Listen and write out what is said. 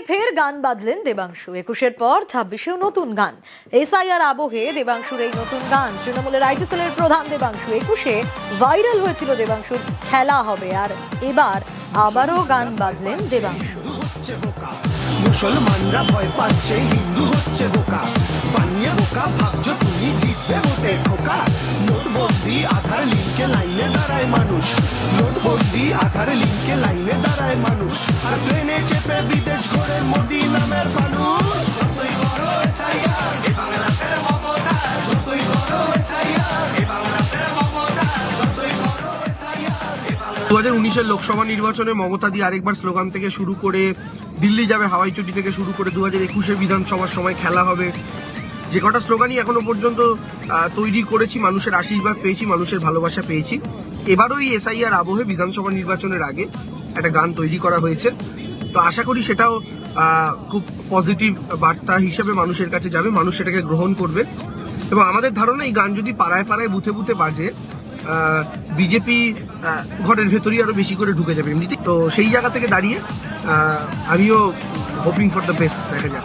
ফের গান বাঁধলেন দেবাংশু। একুশের পর ছাব্বিশেও নতুন গান। এসআইআর আবহে দেবাংশুর এই নতুন গান। তৃণমূলের আইটি সেলের প্রধান দেবাংশু। একুশে ভাইরাল হয়েছিল দেবাংশুর খেলা হবে। আর এবার আবারও গান বাঁধলেন দেবাংশু। মুসলমানরা ভয় পাচ্ছে, হিন্দু হচ্ছে বোকা। বানিয়ে বোকা, ভাবছ তুমি জিতবে ভোটে খোকা। নোটবন্দি, আধার লিঙ্কে লাইনে দাঁড়ায় মানুষ। নোটবন্দি, আধার লিঙ্কে লাইনে দাঁড়ায় মানুষ। আর দু হাজার উনিশের লোকসভা নির্বাচনে মমতা দিয়ে আরেকবার স্লোগান থেকে শুরু করে দিল্লি যাবে, হাওয়াই চটি থেকে শুরু করে দু হাজার একুশে বিধানসভার সময় খেলা হবে। যে কটা স্লোগানই এখনও পর্যন্ত তৈরি করেছি, মানুষের আশীর্বাদ পেয়েছি, মানুষের ভালোবাসা পেয়েছি। এবারও এই এসআইআর আবহে বিধানসভা নির্বাচনের আগে একটা গান তৈরি করা হয়েছে। তো আশা করি সেটাও খুব পজিটিভ বার্তা হিসেবে মানুষের কাছে যাবে, মানুষ সেটাকে গ্রহণ করবে। এবং আমাদের ধারণা, এই গান যদি পাড়ায় পাড়ায় বুথে বুথে বাজে বিজেপি ঘরের ভেতরেই আরও বেশি করে ঢুকে যাবে এমনিতে তো সেই জায়গা থেকে দাঁড়িয়ে আমিও হোপিং ফর দ্য বেস্ট দেখা যাক।